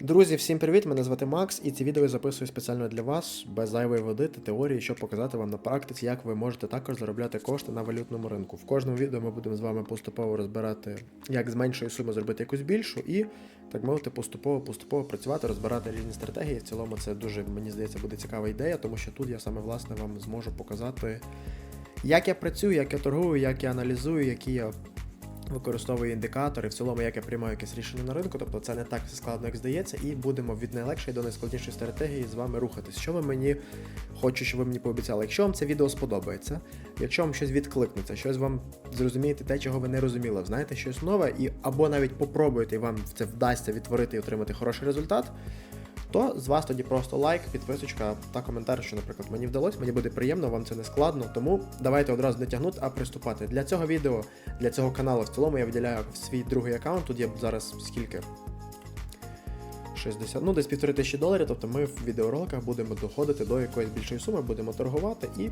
Друзі, всім привіт! Мене звати Макс, і ці відео я записую спеціально для вас, без зайвої води та теорії, щоб показати вам на практиці, як ви можете також заробляти кошти на валютному ринку. В кожному відео ми будемо з вами поступово розбирати, як з меншої суми зробити якусь більшу, і так мовити, поступово-поступово працювати, розбирати різні стратегії. В цілому це дуже, мені здається, буде цікава ідея, тому що тут я саме власне вам зможу показати, як я працюю, як я торгую, як я аналізую, які я використовую індикатори, в цілому, як я приймаю якесь рішення на ринку, тобто це не так складно, як здається, і будемо від найлегшої до найскладнішої стратегії з вами рухатись. Що ви мені хочу, щоб ви мені пообіцяли? Якщо вам це відео сподобається, якщо вам щось відкликнеться, щось вам зрозумієте те, чого ви не розуміли, знаєте щось нове, і або навіть попробуєте, і вам це вдасться відтворити і отримати хороший результат. То з вас тоді просто лайк, підписочка та коментар, що, наприклад, мені вдалося, мені буде приємно, вам це не складно. Тому давайте одразу не тягнути, а приступати. Для цього відео, для цього каналу в цілому я виділяю свій другий аккаунт. Тут є зараз скільки? 60, ну десь півтори тисячі доларів. Тобто ми в відеороликах будемо доходити до якоїсь більшої суми, будемо торгувати і,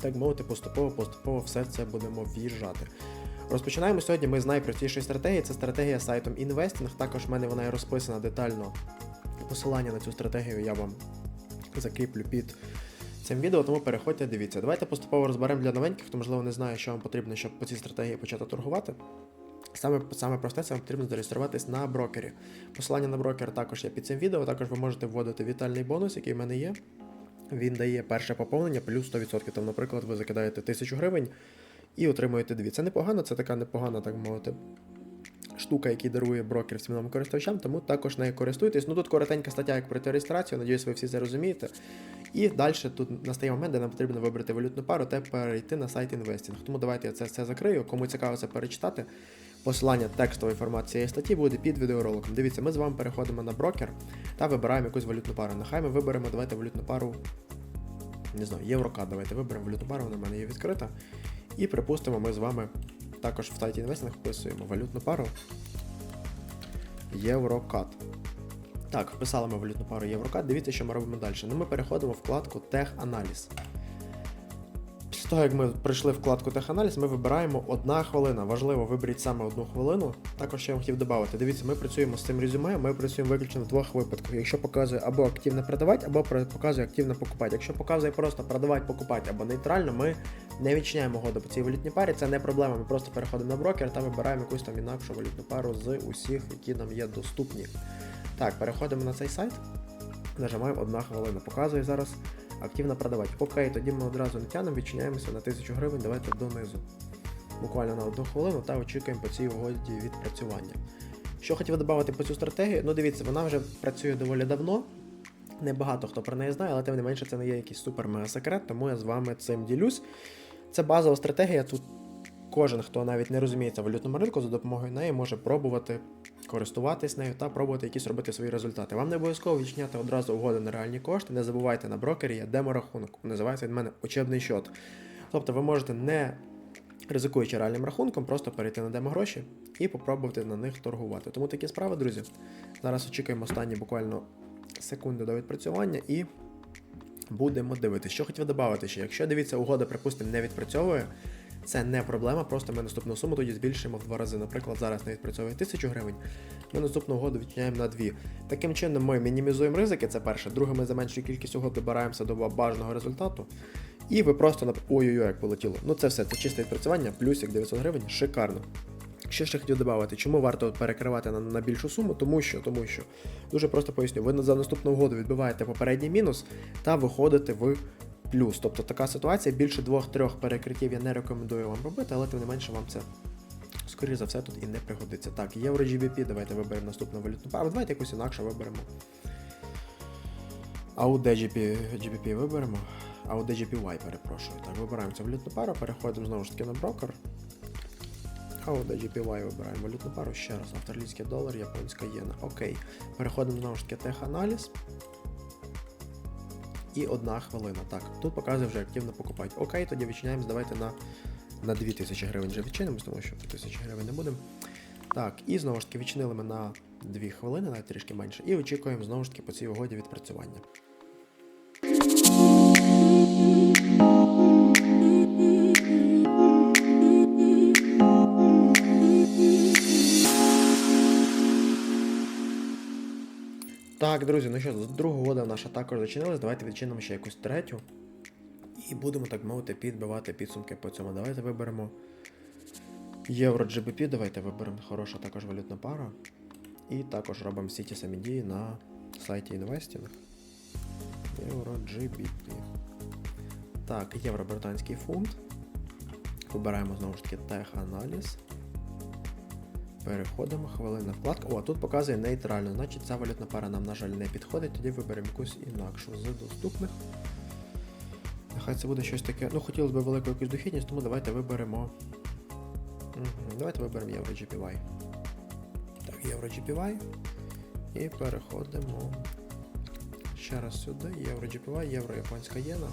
так мовити, поступово-поступово все це будемо в'їжджати. Розпочинаємо сьогодні ми з найпростішої стратегії. Це стратегія сайтом Investing. Також в мене вона є розписана детально. Посилання на цю стратегію я вам закріплю під цим відео, тому переходьте, дивіться. Давайте поступово розберемо для новеньких, хто, можливо, не знає, що вам потрібно, щоб по цій стратегії почати торгувати. Саме, саме просте, це вам потрібно зареєструватись на брокері. Посилання на брокер також є під цим відео. Також ви можете вводити вітальний бонус, який в мене є. Він дає перше поповнення плюс 100%. Там, наприклад, ви закидаєте 1000 гривень і отримуєте дві. Це непогано, це така непогана, так мовити, штука, який дарує брокер всім новим користувачам, тому також нею користуйтесь. Ну тут коротенька стаття, як пройти реєстрацію, надіюсь, ви всі це розумієте. І далі тут настає момент, де нам потрібно вибрати валютну пару та перейти на сайт інвестінг. Тому давайте я це все закрию. Кому цікаво це перечитати. Посилання текстової цієї статті буде під відеороликом. Дивіться, ми з вами переходимо на брокер та вибираємо якусь валютну пару. Нехай ми виберемо, давайте валютну пару. Не знаю, єврокат. Давайте виберемо валютну пару, вона в мене є відкрита. І припустимо, ми з вами також в сайті інвестинг вписуємо валютну пару Єврокат. Так, вписали ми валютну пару Єврокат. Дивіться, що ми робимо далі. Ну, ми переходимо в вкладку Теханаліз. Після того, як ми пройшли вкладку Теханаліз, ми вибираємо одна хвилина. Важливо, виберіть саме одну хвилину. Також ще я вам хотів додати. Дивіться, ми працюємо з цим резюме, ми працюємо виключно в двох випадках. Якщо показує або активно продавати, або показує активно покупати. Якщо показує просто продавати, покупати або нейтрально, ми не відчиняємо угоду по цій валютній парі. Це не проблема. Ми просто переходимо на брокер та вибираємо якусь там інакшу валютну пару з усіх, які нам є доступні. Так, переходимо на цей сайт. Нажимаємо одна хвилина. Показує зараз активно продавати. Окей, тоді ми одразу не тянемо, відчиняємося на 1000 гривень, давайте донизу. Буквально на одну хвилину та очікуємо по цій угоді відпрацювання. Що хотів додати по цю стратегію? Ну дивіться, вона вже працює доволі давно. Небагато хто про неї знає, але тим не менше це не є якийсь супер мега секрет, тому я з вами цим ділюсь. Це базова стратегія. Тут кожен, хто навіть не розуміється валютному ринку, за допомогою неї може пробувати користуватись нею та пробувати якісь робити свої результати. Вам не обов'язково відчиняти одразу угоди на реальні кошти. Не забувайте на брокері є деморахунок. Називається від мене учебний счет. Тобто ви можете не ризикуючи реальним рахунком, просто перейти на демогроші і попробувати на них торгувати. Тому такі справи, друзі. Зараз очікуємо останні буквально секунди до відпрацювання і будемо дивитися. Що хотів додати ще, якщо дивіться, угода, припустимо, не відпрацьовує. Це не проблема, просто ми наступну суму тоді збільшимо в два рази. Наприклад, зараз не відпрацьовує 1000 гривень, ми наступну угоду відчиняємо на 2. Таким чином ми мінімізуємо ризики, це перше. Друге, ми за меншу кількість угод добираємося до бажаного результату. І ви просто на ой-ой-ой, як полетіло. Ну це все, це чисте відпрацювання, плюсик 900 гривень, шикарно. Що ще хотів додати, чому варто перекривати на, на більшу суму? Тому що, тому що, дуже просто поясню, ви за наступну угоду відбиваєте попередній мінус та виходите в плюс. Тобто така ситуація, більше двох-трьох перекриттів я не рекомендую вам робити, але тим не менше вам це, скоріше за все, тут і не пригодиться. Так, євро GBP, давайте виберемо наступну валютну пару. Давайте якусь інакше виберемо. AUD GBP, GBP виберемо. AUD GPY, перепрошую. Так, вибираємо цю валютну пару, переходимо знову ж таки на брокер. AUD GPY вибираємо валютну пару ще раз. Австралійський долар, японська єна. Окей. Переходимо знову ж таки теханаліз. І одна хвилина. Так, тут показує вже активно покупати. Окей, тоді відчиняємось, давайте на на 2000 гривень вже відчинимось, тому що по 1000 гривень не будемо. Так, і знову ж таки відчинили ми на 2 хвилини, навіть трішки менше, і очікуємо знову ж таки по цій угоді відпрацювання. Так, друзі, ну що, друга угода наша також зачинилась. Давайте відчинимо ще якусь третю. І будемо, так мовити, підбивати підсумки по цьому. Давайте виберемо Євро GBP, давайте виберемо хороша також валютна пара. І також робимо всі ті самі дії на сайті інвестінг. Євро GBP. Так, євро-британський фунт. Вибираємо знову ж таки тех-аналіз. Переходимо, хвилина вкладка. О, тут показує нейтрально, значить ця валютна пара нам, на жаль, не підходить, тоді виберемо якусь інакшу з доступних. Нехай це буде щось таке. Ну, хотілося б велику якусь дохідність, тому давайте виберемо. Давайте виберемо Євро GPY. Так, GPY. І переходимо ще раз сюди. Євро GPY, Євро Японська єна.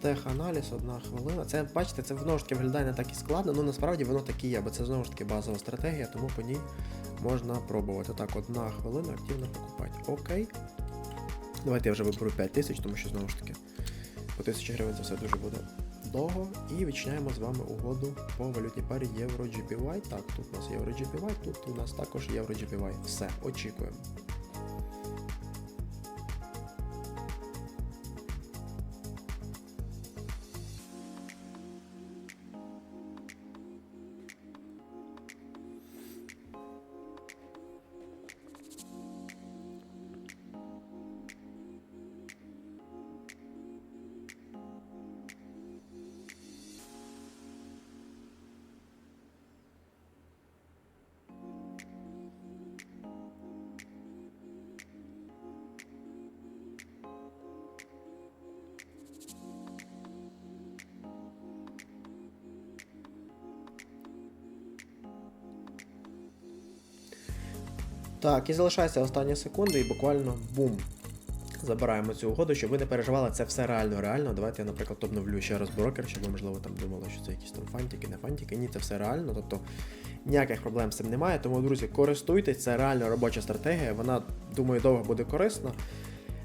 Теханаліз, одна хвилина. Це, бачите, це знову ж таки виглядає не так і складно, ну насправді воно так і є, бо це знову ж таки базова стратегія, тому по ній можна пробувати. Так, одна хвилина активно покупати. Окей. Давайте я вже виберу 5 тисяч, тому що знову ж таки по 1000 гривень це все дуже буде довго. І відчиняємо з вами угоду по валютній парі Євро GPY. Так, тут у нас Євро GPY, тут у нас також Євро GPY. Все, очікуємо. Так, і залишається остання секунда, і буквально бум. Забираємо цю угоду, щоб ви не переживали, це все реально реально. Давайте я, наприклад, обновлю ще раз брокер, щоб ви, можливо, там думали, що це якісь там фантики, не фантики. Ні, це все реально. Тобто ніяких проблем з цим немає. Тому, друзі, користуйтесь, це реально робоча стратегія. Вона, думаю, довго буде корисна.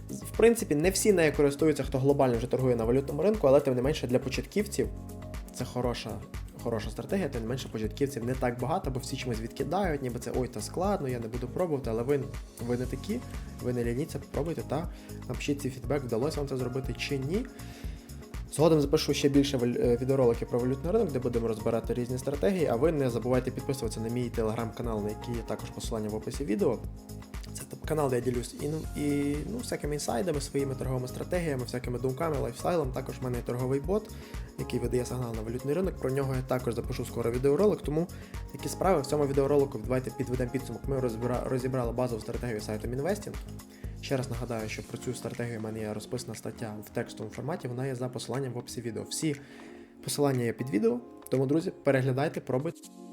В принципі, не всі нею користуються, хто глобально вже торгує на валютному ринку, але тим не менше для початківців це хороша. Хороша стратегія, тим не менше початківців не так багато, бо всі чимось відкидають, ніби це ой, та складно, я не буду пробувати, але ви, ви не такі, ви не лініться, попробуйте та напишіть цей фідбек, вдалося вам це зробити чи ні. Згодом запишу ще більше е, відеороликів про валютний ринок, де будемо розбирати різні стратегії. А ви не забувайте підписуватися на мій телеграм-канал, на який є також посилання в описі відео. Канал, де я ділюсь і, і ну, всякими інсайдами, своїми торговими стратегіями, всякими думками, лайфстайлом. Також в мене є торговий бот, який видає сигнал на валютний ринок. Про нього я також запишу скоро відеоролик. Тому такі справи в цьому відеоролику давайте підведемо підсумок. Ми розібрали базову стратегію сайту Мінвестінг. Ще раз нагадаю, що про цю стратегію в мене є розписана стаття в текстовому форматі, вона є за посиланням в описі відео. Всі посилання є під відео, тому, друзі, переглядайте, пробуйте.